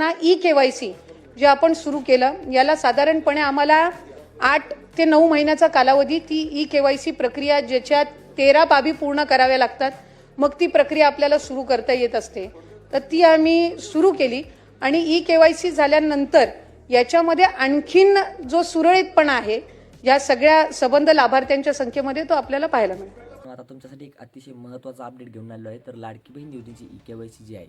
ना E K Y C जे आपण सुरू केलं याला साधारणपणे आम्हाला आठ ते नऊ महिन्याचा कालावधी ती ई के वाय सी प्रक्रिया ज्याच्यात तेरा बाबी पूर्ण कराव्या लागतात मग ती प्रक्रिया आपल्याला सुरू करता येत असते. तर ती आम्ही सुरू केली आणि ई के वाय सी झाल्यानंतर याच्यामध्ये आणखीन जो सुरळीतपणा आहे या सगळ्या सबंध लाभार्थ्यांच्या संख्येमध्ये तो आपल्याला पाहायला मिळतो. आता तुमच्यासाठी एक अतिशय महत्त्वाचा अपडेट घेऊन आलेलो आहे. तर लाडकी बहीण योजनेची ई के वाय सी जी आहे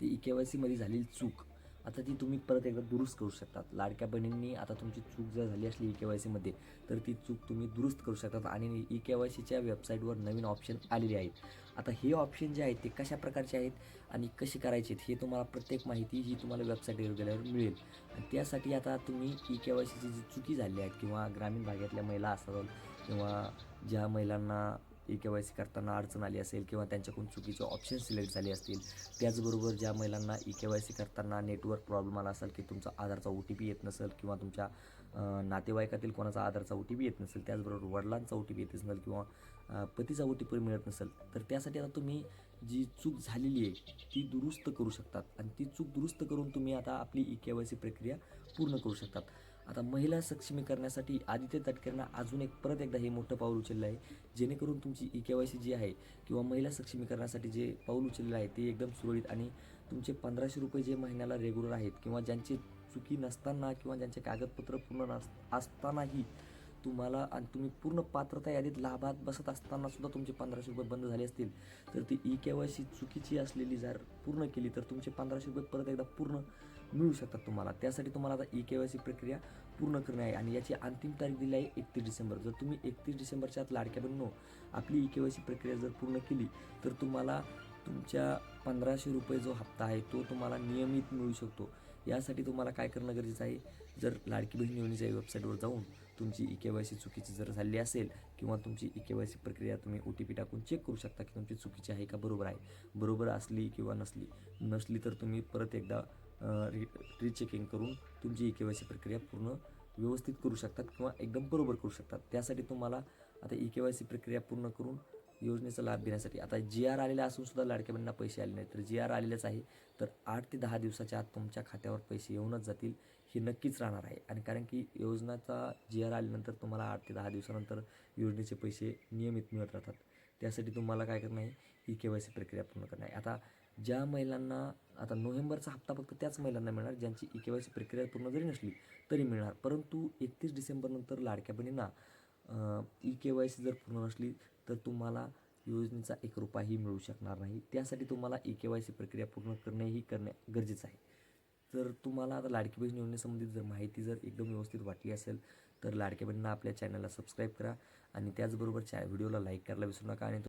ती ई के वाय सीमध्ये झालेली चूक. आता ती तुम्ही परत एकदा दुरुस्त करू शकतात. लाडक्या बहिणींनी आता तुमची चूक जर झाली असली ई के वाय सीमध्ये तर ती चूक तुम्ही दुरुस्त करू शकतात आणि ई के वाय सीच्या वेबसाईटवर नवीन ऑप्शन आलेले आहेत. आता हे ऑप्शन जे आहेत ते कशा प्रकारचे आहेत आणि कसे करायचे आहेत हे तुम्हाला प्रत्येक माहिती ही तुम्हाला वेबसाईटवर गेल्यावर मिळेल. आणि त्यासाठी आता तुम्ही ई के वाय सीची जी चुकी झाली आहेत किंवा ग्रामीण भागातल्या महिला असतात किंवा ज्या महिलांना ई के वाय सी करताना अडचण आली असेल किंवा त्यांच्याकडून चुकीचे ऑप्शन सिलेक्ट झाले असतील त्याचबरोबर ज्या महिलांना ई के वाय सी करताना नेटवर्क प्रॉब्लेम आला असेल की तुमचा आधारचा ओ टी पी येत नसेल किंवा तुमच्या नातेवाईकातील कोणाचा आधारचा ओ टी पी येत नसेल त्याचबरोबर वडिलांचा ओ टी पी येत नसेल किंवा पतीचा ओ टी पी मिळत नसेल तर त्यासाठी आता तुम्ही जी चूक झालेली आहे ती दुरुस्त करू शकतात. आणि ती चूक दुरुस्त करून तुम्ही आता आपली ई के वाय सी प्रक्रिया पूर्ण करू शकतात. आता महिला सक्षमीकरणासाठी आदित्य तटकरेंना अजून एक परत एकदा हे मोठं पाऊल उचललं आहे. जेणेकरून तुमची ई के वाय सी जी आहे किंवा महिला सक्षमीकरणासाठी जे पाऊल उचललेलं आहे ते एकदम सुरळीत आणि तुमचे पंधराशे रुपये जे महिन्याला रेग्युलर आहेत किंवा ज्यांचे चुकी नसताना किंवा ज्यांचे कागदपत्र पूर्ण नस असतानाही तुम्हाला आणि तुम्ही पूर्ण पात्रता यादीत लाभात बसत असताना सुद्धा तुमचे पंधराशे रुपये बंद झाले असतील. तर ती ई के वाय सी चुकीची असलेली जर पूर्ण केली तर तुमचे पंधराशे रुपये परत एकदा पूर्ण मिळू शकतात तुम्हाला. त्यासाठी तुम्हाला आता ई के वाय सी प्रक्रिया पूर्ण करणे आहे आणि याची अंतिम तारीख दिली आहे एकतीस डिसेंबर. जर तुम्ही एकतीस डिसेंबरच्या आत लाडक्या बहिणीनो आपली ई के वाय सी प्रक्रिया जर पूर्ण केली तर तुम्हाला तुमच्या पंधराशे रुपये जो हप्ता आहे तो तुम्हाला नियमित मिळू शकतो. यासाठी तुम्हाला काय करणं गरजेचं आहे? जर लाडकी बहीण योजनेच्या वेबसाईटवर जाऊन तुमची ई के वाय सी चुकीची जर झाली असेल किंवा तुमची ई के वाय सी प्रक्रिया तुम्ही ओ टी पी टाकून चेक करू शकता की तुमची चुकीची आहे का बरोबर आहे. बरोबर असली किंवा नसली. नसली तर तुम्ही परत एकदा रि रिचेकिंग करून तुमची ई के वाय सी प्रक्रिया पूर्ण व्यवस्थित करू शकतात किंवा एकदम बरोबर करू शकतात. त्यासाठी तुम्हाला आता ई के वाय सी प्रक्रिया पूर्ण करून योजनेचा लाभ घेण्यासाठी. आता जी आर आलेला असून सुद्धा लाडक्या बहिणींना पैसे आले नाही तर जी आर आलेलेच आहे. तर आठ ते दहा दिवसाच्या आत तुमच्या खात्यावर पैसे येऊनच जातील हे नक्कीच राहणार आहे. आणि कारण की योजनाचा जी आर आल्यानंतर तुम्हाला आठ ते दहा दिवसानंतर योजनेचे पैसे नियमित मिळत राहतात. त्यासाठी तुम्हाला काय करणं आहे? ई के वाय सी प्रक्रिया पूर्ण करणं आहे. आता ज्या महिलांना आता नोव्हेंबरचा हप्ता फक्त त्याच महिलांना मिळणार ज्यांची ई के वाय सी प्रक्रिया पूर्ण जरी नसली तरी मिळणार. परंतु एकतीस डिसेंबरनंतर लाडक्या बहिणींना ई के वाय सी जर पूर्ण नसली तर तुम्हाला योजनेचा एक रुपयाही मिळू शकणार नाही. त्यासाठी तुम्हाला ई के वाय सी प्रक्रिया पूर्ण करणे ही करणे गरजेचं आहे. तर तुम्हाला आता लाडकी बहीण योजनेसंबंधित जर माहिती जर एकदम व्यवस्थित वाटली असेल तर लाडक्या बहिणींना आपल्या चॅनलला सबस्क्राईब करा आणि त्याचबरोबर चॅ व्हिडिओला लाईक करायला विसरू नका आणि